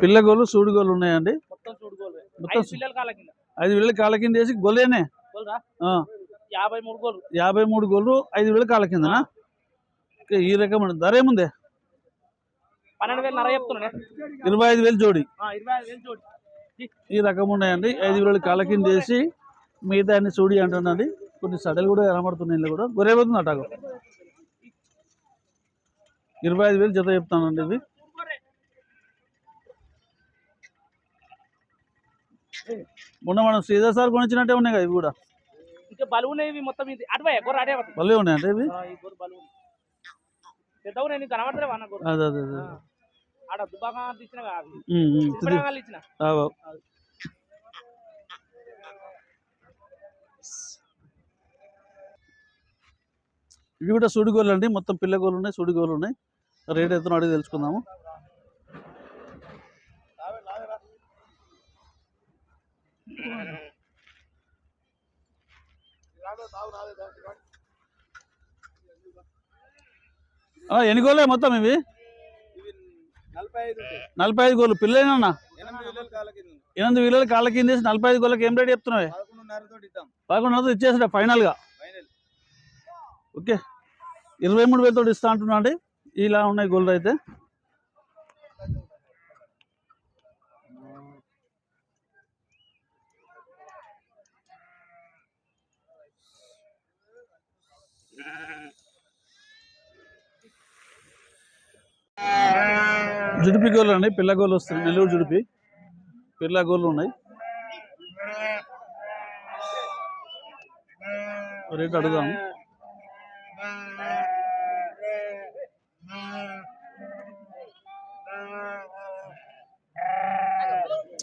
పిల్ల గోళ్ళు సూడి గోళ్ళు ఉన్నాయండి మొత్తం ఐదు పిల్లల కాల కింద. వేలు కింద వేసి గొల్లేనే ఆ, యాభై మూడు గోలు యాభై మూడు గోళ్ళు ఐదు వేలు కిందనా? ఓకే, ఈ రకం ధర ఏముంది? పన్నెండు వేలు నర ఇరవై ఐదు వేలు జోడి. వేలు చూడు ఈ రకం ఉన్నాయండి. ఐదు వేలు కాళ్ళ కింద వేసి మిగతా అన్ని సూడి అంటున్నాండి కొన్ని సడలు కూడా కనబడుతున్నాయి కూడా. గొర్రె పోతుంది అటాకు ఇరవై ఐదు వేలు జత చెప్తానండి ఇవి మొన్న మనం శ్రీధర్ సార్ కొనిచ్చినట్టే ఉన్నాయి కదా ఇవి కూడా. ఇంకా బలువు ఉన్నాయి ఇవి మొత్తం ఇది. అటువే గొర్రె అటే పడుతుంది. భలే ఉన్నాయండి ఇవి? పెద్దవు నేను కనబడతలేవు అన్న గొర్రె? అదే అదే అదే. ఆడ తీసిన కాదు ఇచ్చిన. ఇవి కూడా సుడిగోళ్ళు అండి మొత్తం పిల్లగోళ్ళు ఉన్నాయి సుడిగోళ్ళు ఉన్నాయి. రేట్ ఎంత అడిగి తెలుసుకుందాము. ఎన్ని గోళ్ళే మొత్తం ఇవి? నలభై ఐదు గోళ్ళు. పిల్లలేనన్నా? ఎనిమిది వేలు కింద కాళ్ళ కింద నలభై ఐదు గోళ్ళకి ఏం రేట్ చెప్తున్నావు? పదకొండున్నరతో పదకొండు ఇచ్చేసాడు ఫైనల్గా ఓకే. ఇరవై మూడు వేలతో ఇస్తా అంటున్నా అండి. ఇలా ఉన్నాయి గోల్డ్ అయితే. జుడిపి గోళ్ళు అండి పిల్ల గోళ్ళు వస్తుంది నెల్లూరు జుడిపి. పిల్లగోళ్ళు ఉన్నాయి. రేట్ అడుగుదాము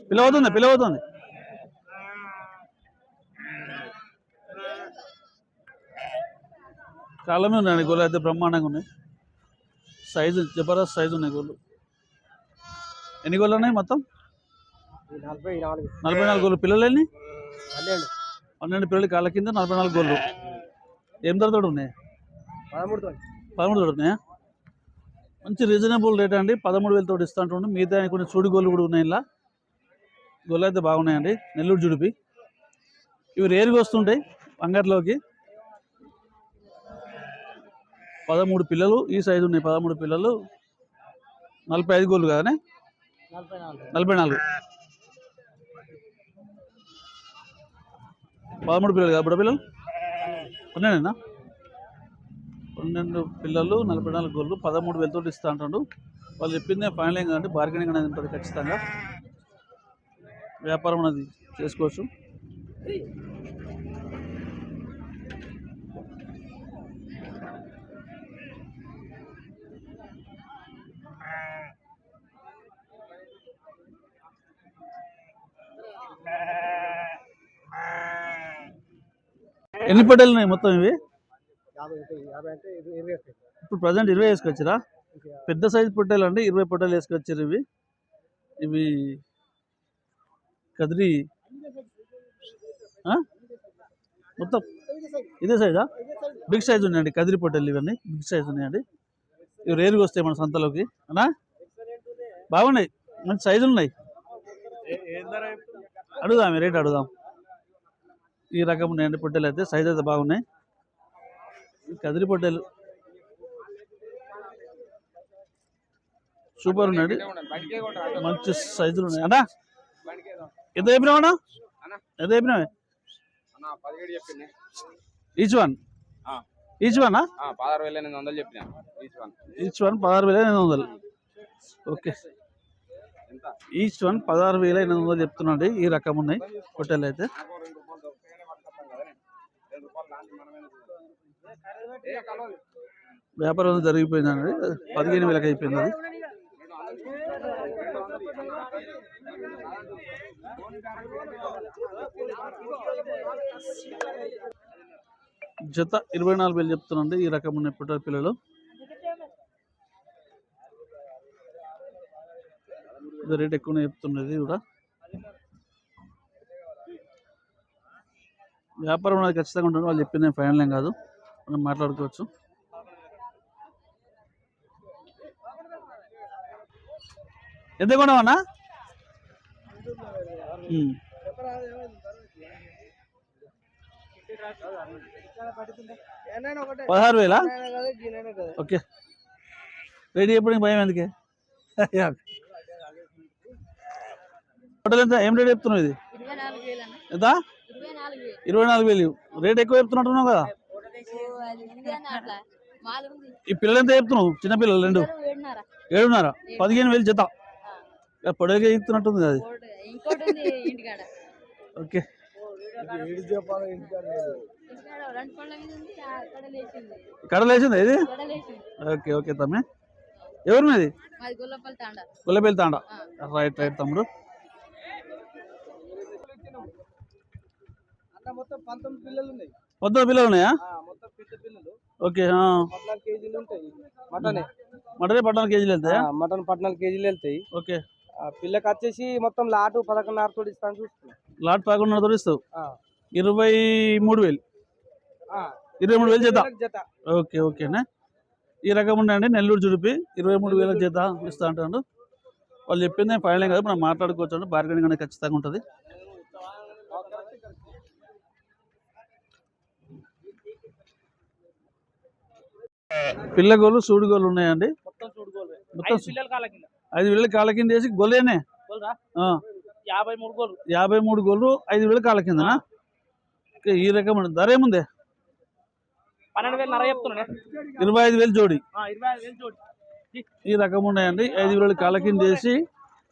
పిలవతుంది పిలవతుంది కాలమే ఉన్నాయండి గోళ్ళు అయితే బ్రహ్మాండంగా ఉన్నాయి. సైజు జబర్దస్త్ సైజు ఉన్నాయి గోళ్ళు ఎన్ని గోళ్ళు ఉన్నాయి మొత్తం? నలభై నాలుగు నలభై నాలుగు గోళ్ళు పిల్లలు ఎన్ని? పన్నెండు పన్నెండు పిల్లలు. కాళ్ళ కింద నలభై నాలుగు గోళ్ళు ఏం ధరతో ఉన్నాయి? పదమూడు పదమూడు ఉన్నాయా? మంచి రీజనబుల్ రేట్ అండి. పదమూడు వేలతో ఇస్తూ అంటుండే. మిగతా కొన్ని చూడి గోళ్ళు కూడా ఉన్నాయి ఇలా గోళ్ళు అయితే బాగున్నాయండి. నెల్లూరు జుడిపి. ఇవి రేరుగా వస్తుంటాయి. అంగట్లోకి పదమూడు పిల్లలు ఈ సైజు ఉన్నాయి పదమూడు పిల్లలు. నలభై ఐదు గోళ్ళు కదనే? నలభై నాలుగు. పదమూడు పిల్లలు కదా బుడ పిల్లలు? పన్నెండేనా? పన్నెండు పిల్లలు నలభై నాలుగు గోళ్ళు పదమూడు వేలతో ఇస్తా అంటాడు. వాళ్ళు చెప్పిందే ఫైనల్ ఏం కాదంటే బార్గెనింగ్ అనేది ఉంటుంది ఖచ్చితంగా. వ్యాపారం అనేది చేసుకోవచ్చు. ఎన్ని పడ్డలు ఉన్నాయి మొత్తం ఇవి? అంటే ఇప్పుడు ప్రజెంట్ ఇరవై వేసుకొచ్చిరా? పెద్ద సైజు పొట్టేలు అండి ఇరవై పొట్టేలు వేసుకొచ్చారు ఇవి. ఇవి కదిరి? మొత్తం ఇదే సైజా బిగ్ సైజ్ ఉన్నాయండి కదిరి పొట్టేలు ఇవన్నీ. బిగ్ సైజ్ ఉన్నాయండి. ఇవి రేరుగా వస్తాయి మన సంతలోకి. అనా బాగున్నాయి. మంచి సైజులు ఉన్నాయి. అడుగుదాం రేట్ అడుగుదాం. ఈ రకం ఉన్నాయండి పొట్టెలు అయితే సైజ్ అయితే బాగున్నాయి. కదిరి పొట్టెలు. సూపర్ ఉన్నాడు మంచి సైజులు ఉన్నాయి. అన్నా ఎంత చెప్పినావు అన్నా? ఎంత చెప్పినావే? ఈచ్ వన్ ఈచ్ వన్ పదహారు వేల ఎనిమిది వందలు చెప్పిన ఈచ్ వన్ పదహారు వేల ఎనిమిది వందలు. ఓకే ఈచ్ వన్ పదహారు వేల ఎనిమిది వందలు చెప్తున్నాండి ఈ రకం ఉన్నాయి హోటల్ అయితే. వ్యాపారం జరిగిపోయిందండి. పదిహేను వేలకు అయిపోయింది అది. జత ఇరవై నాలుగు వేలు చెప్తున్నాండి ఈ రకం ఉన్న పుట్టారు పిల్లలు. రేట్ ఎక్కువనే చెప్తున్నది కూడా. వ్యాపారం అనేది ఖచ్చితంగా ఉంటుంది వాళ్ళు చెప్పింది ఫైనల్ ఏం కాదు. మనం మాట్లాడుకోవచ్చు. ఎంత ఉమ్. పదహారు వేలా? ఓకే. రెడీ ఎప్పుడు భయం ఎందుకే? టోటల్ ఎంత? ఏం రేట్ చెప్తున్నావు ఇది? అన్న. ఎంత? ఇరవై నాలుగు వేలు. ఇరవై నాలుగు వేలు. రేట్ ఎక్కువ చెప్తున్నట్టున్నావు కదా. ఈ పిల్లలు ఎంత చెప్తున్నావు? చిన్న పిల్లలు రెండు. ఏడున్నర. పదిహేను వేలు జత. పొడవుగా ఇస్తున్నట్టుంది అది. ఓకే. లేచింది. కడలేసిందా ఇది? ఓకే ఓకే తమ్మి. ఎవరు మీది గొల్లపల్లి తాండ. రైట్ రైట్ తమ్ముడు. అన్న మొత్తం పంతొమ్మిది పిల్లలు ఉన్నాయి. మొత్తం పిల్లలు ఉన్నాయా? ఓకే మటనే. మటనే పద్నాలుగు కేజీలు వెళ్తాయా? మటన్ పద్నాలుగు కేజీలు వెళ్తాయి. ఓకే. ఆ, పిల్లకి వచ్చేసి మొత్తం లాటు పదకొండున్నర తోటి ఇస్తాను చూస్తున్నాం. లాట్ పదకొండున్నర తోడిస్తావు ఆ, ఇరవై మూడు వేలు. ఇరవై మూడు వేలు జత? ఓకే ఓకేనా ఈ రకం ఉండండి నెల్లూరు జుడిపి. ఇరవై మూడు వేల జత ఇస్తా అంటాడు వాళ్ళు చెప్పింది ఫైనల్ కాదు మనం మాట్లాడుకోవచ్చు బార్గెనింగ్ అనేది ఖచ్చితంగా ఉంటుంది. పిల్ల గోళ్ళు సూడి గోళ్ళు ఉన్నాయండి మొత్తం ఐదు కింద. వేలు కాళ్ళ కింద వేసి ఆ, యాభై మూడు గోలు. యాభై మూడు గోళ్ళు ఐదు వేలు కాళ్ళ కిందనా? ఓకే, ఈ రకం. ధర ఏముంది? ఇరవై ఐదు వేలు జోడి. ఈ రకం ఉన్నాయండి. ఐదు వేలు కాళ్ళ కింద వేసి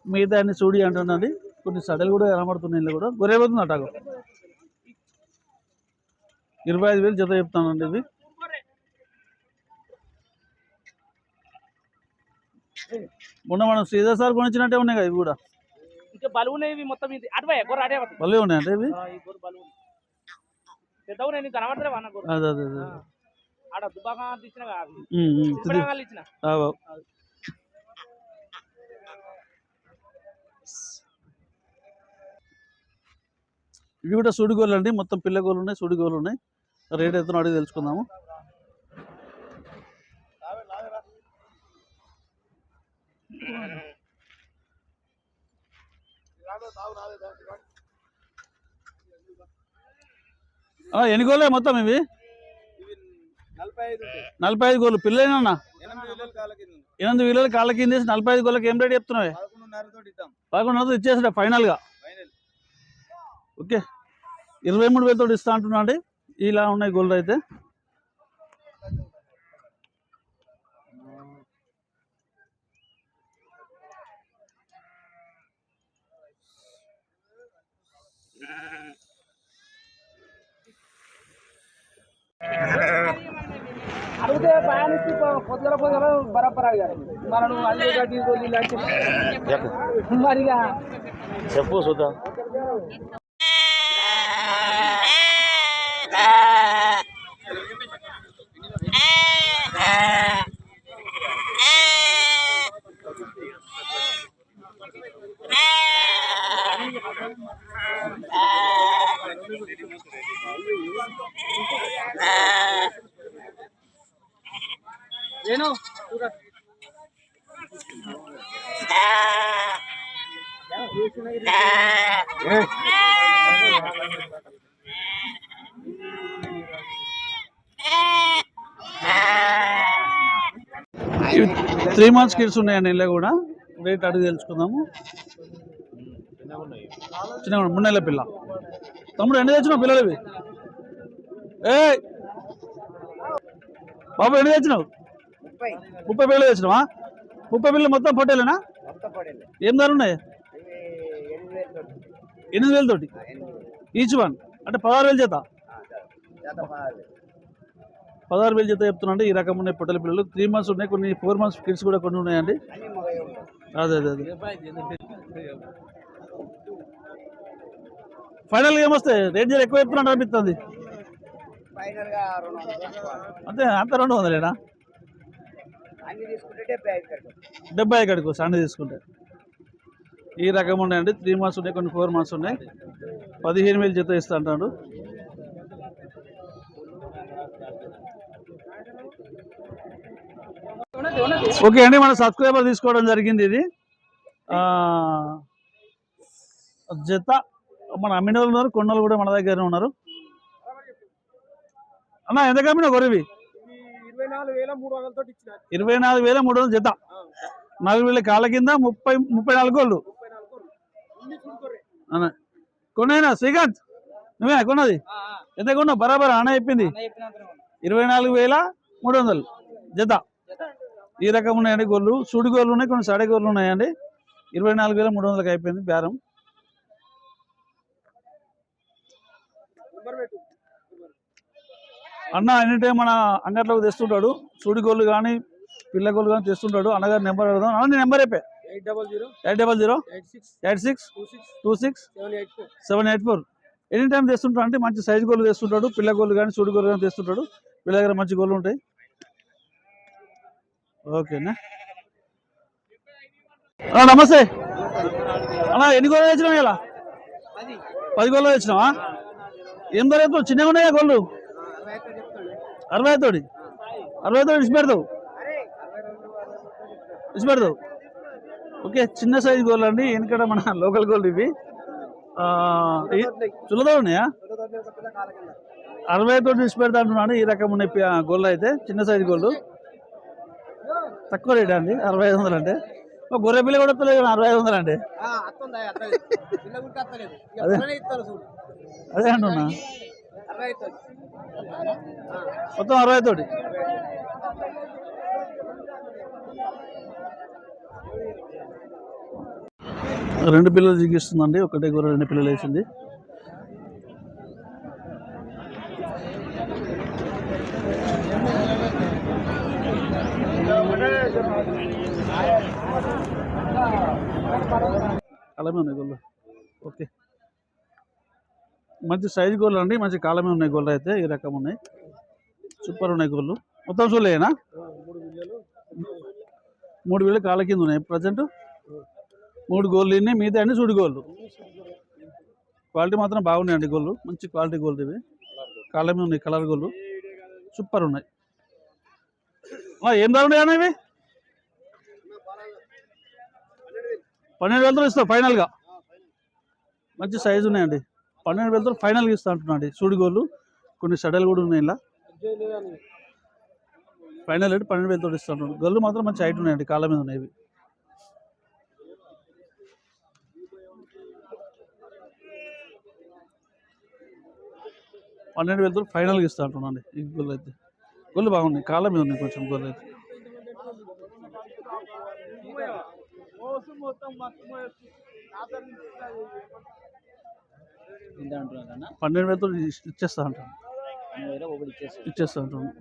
మిగతా అన్ని సూడి అంటున్నాండి కొన్ని సడలు కూడా కనబడుతున్నాయి కూడా. గొర్రెపోతుంది అటాకు ఇరవై ఐదు వేలు జత చెప్తానండి ఇవి మొన్న మనం శ్రీధర్ సార్ కొనిచ్చినట్టే ఉన్నాయి కదా ఇవి కూడా. ఇంకా బలువు ఉన్నాయి ఇవి మొత్తం ఇది. అటువే గొర్రె అటే పోతుంది. భలే ఉన్నాయండి ఇవి? ఆ, ఈ గొర్రె బలువు పెద్దవు నేను కనబడతలేవు అన్న గొర్రె అదే అదే అదే. ఆడ దుబాగా తీసిన కాదు ఉమ్, ఉమ్, ఇది. తిరుపతి ఇచ్చిన? ఆ, ఆ. ఇవి కూడా సుడిగోళ్ళు అండి. మొత్తం పిల్లగోళ్ళు ఉన్నాయి సుడిగోళ్ళు ఉన్నాయి. రేట్ ఎంత అడిగి తెలుసుకుందాము. ఎన్ని గోళ్ళే మొత్తం ఇవి? నలభై ఐదు గోళ్ళు. పిల్లలేనన్నా? ఎనిమిది వేలు కాల కింద ఉంది. ఎనిమిది వేల కాళ్ళ కింద నలభై ఐదు గోళ్ళకి ఏం రేట్ చెప్తున్నావు? పదకొండున్నర తోటి ఇద్దాం. పదకొండు వందలు ఇచ్చేసాడు ఫైనల్గా. ఫైనల్. ఓకే. ఇరవై మూడు వేలతో ఇస్తా అంటున్నా అండి. ఇలా ఉన్నాయి గోల్డ్ అయితే. అడిగితే ప్రయాణించి పొద్దుల పొద్దుల బరాబర్ అడిగారు మరి నువ్వు అన్ని గడ్డి గొల్లి లాంటి మరిగా చెప్పు చూద్దాం నేను త్రీ మంత్స్ కిడ్స్ ఉన్నాయండి ఇలా కూడా. రేట్ అడిగి తెలుసుకుందాము. చిన్న మూడు నెలల పిల్ల. తమ్ముడు ఎన్ని తెచ్చినావు పిల్లలవి ఏ బాబు ఎన్ని తెచ్చినావు? ముప్పై. పిల్లలు తెచ్చినావా ముప్పై పిల్లలు మొత్తం పొట్టేలేనా ఏం ధర ఉన్నాయి? ఎనిమిది వేలు తోటి. ఈచ్ వన్ అంటే పదహారు వేలు చేత పదహారు వేలు. చేత చెప్తున్నా ఈ రకం ఉన్నాయి పొట్టల పిల్లలు. త్రీ మంత్స్ ఉన్నాయి. కొన్ని ఫోర్ మంత్స్ కిడ్స్ కూడా కొన్ని ఉన్నాయండి. అదే అదే అదే. ఫైనల్ ఏమొస్తాయి? రేట్ జర ఎక్కువ చెప్తున్నట్టు అనిపిస్తుంది. అంతే అంత రెండు వందలేనా? డెబ్బై ఐదు కడుకు డెబ్బై తీసుకుంటే. ఈ రకం ఉన్నాయండి త్రీ మంత్స్ ఉన్నాయి కొన్ని ఫోర్ మంత్స్ ఉన్నాయి. పదిహేను వేలు జత ఇస్తా అంటాడు. ఓకే అండి మన సబ్స్క్రైబర్ తీసుకోవడం జరిగింది ఇది. జత మన అమ్మిన వాళ్ళు ఉన్నారు కొండలు వాళ్ళు కూడా మన దగ్గర ఉన్నారు. అన్న ఎంత కమ్మినా గొరవి ఇరవై నాలుగు వేల మూడు వందల జత. నాలుగు వేల కాళ్ళ కింద ముప్పై ముప్పై నాలుగు గోళ్ళు అన్న కొన్నాయినా? శ్రీకాంత్ నువ్వే కొన్నది? ఎంత కొన్నావు? బరాబర్ అన్న చెప్పింది. ఇరవై నాలుగు వేల మూడు వందలు. జత. ఈ రకం ఉన్నాయండి గోళ్ళు. సుడి గోళ్ళు ఉన్నాయి కొన్ని సడే గోళ్ళు ఉన్నాయండి. ఇరవై నాలుగు వేల మూడు వందలకి అయిపోయింది బేరం. అన్న ఎనీ టైం మన అంగట్లోకి తెస్తుంటాడు. సుడి గోళ్ళు కానీ పిల్ల గోళ్ళు కానీ తెస్తుంటాడు. అన్నగారి నెంబర్ అడుగుదాం. అన్న నీ నెంబర్ అయిపోయి eight double zero. Eight double zero. Eight six. Two six. Two six. Seven eight four. Seven eight four. Any time తెస్తుంటాడు అంటే మంచి సైజు గోళ్ళు తెస్తుంటాడు. పిల్ల గోళ్ళు కానీ సుడి గోళ్ళు కానీ తెస్తుంటాడు. వీళ్ళ దగ్గర మంచి గోళ్ళు ఉంటాయి. ఓకేనా అన్న. నమస్తే. అన్న ఎన్ని గోళ్ళు తెచ్చినావు ఇలా? పది గోళ్ళు తెచ్చినావా? ఏం ధర ఎంతో? చిన్నగా ఉన్నాయా గోళ్ళు? అరవై తోడి అరవై తోడి ఇచ్చి పెడతావు. ఇచ్చి పెడతావు. ఓకే చిన్న సైజు గోళ్ళు అండి. వెనకడ మన లోకల్ గోళ్ళు ఇవి. చుల్లదో ఉన్నాయా? అరవై తోటి ఇచ్చి పెడతా అంటున్నాను ఈ రకం ఆ, గోళ్ళు అయితే చిన్న సైజు గోళ్ళు తక్కువ రేట్ అండి? అరవై ఐదు వందలు అంటే. గొర్రె పిల్ల కూడా వస్తలేదు అరవై ఐదు వందలు ఇక అదే. అంటున్నా. మొత్తం అరవై తోటి రెండు పిల్లలు జిగిస్తుందండి ఒకటే కూర రెండు పిల్లలు వేసింది. అలాగే ఉన్నాయి ఓకే. మంచి సైజు గోళ్ళు అండి. మంచి కాలమే ఉన్నాయి గోళ్ళు అయితే ఈ రకం ఉన్నాయి. సూపర్ ఉన్నాయి గోళ్ళు మొత్తం చూడలేనా మూడు వేలు కాళ్ళ కింద ఉన్నాయి. ప్రజెంట్ మూడు గోళ్ళు ఇన్ని మిగతా అన్ని చూడు గోళ్ళు క్వాలిటీ మాత్రం బాగున్నాయండి గోళ్ళు మంచి క్వాలిటీ గోల్డ్ ఇవి. కాళ్ళమే ఉన్నాయి కలర్ గోళ్ళు సూపర్ ఉన్నాయి. ఏం ధర ఉన్నాయన్నా అన్న ఇవి? పన్నెండు వేలతో ఇస్తావు ఫైనల్గా మంచి సైజు ఉన్నాయండి. పన్నెండు వేలతో ఫైనల్గా ఇస్తా అంటున్నాడు అండి. సూడి గోళ్ళు కొన్ని సడలు కూడా ఉన్నాయి ఇలా. ఫైనల్ రేట్ పన్నెండు వేలతో ఇస్తాను గొల్లు మాత్రం మంచి హైట్ ఉన్నాయండి కాళ్ళ మీద ఉన్నాయి పన్నెండు వేలతో ఫైనల్గా ఇస్తా అంటున్నాండి ఈ గొల్లు అయితే. గొల్లు బాగున్నాయి కాళ్ళ మీద ఉన్నాయి కొంచెం గొల్లు అయితే. పన్నెండు వేలతో ఇచ్చేస్తా అంటాను ఇచ్చేస్తా అంటాను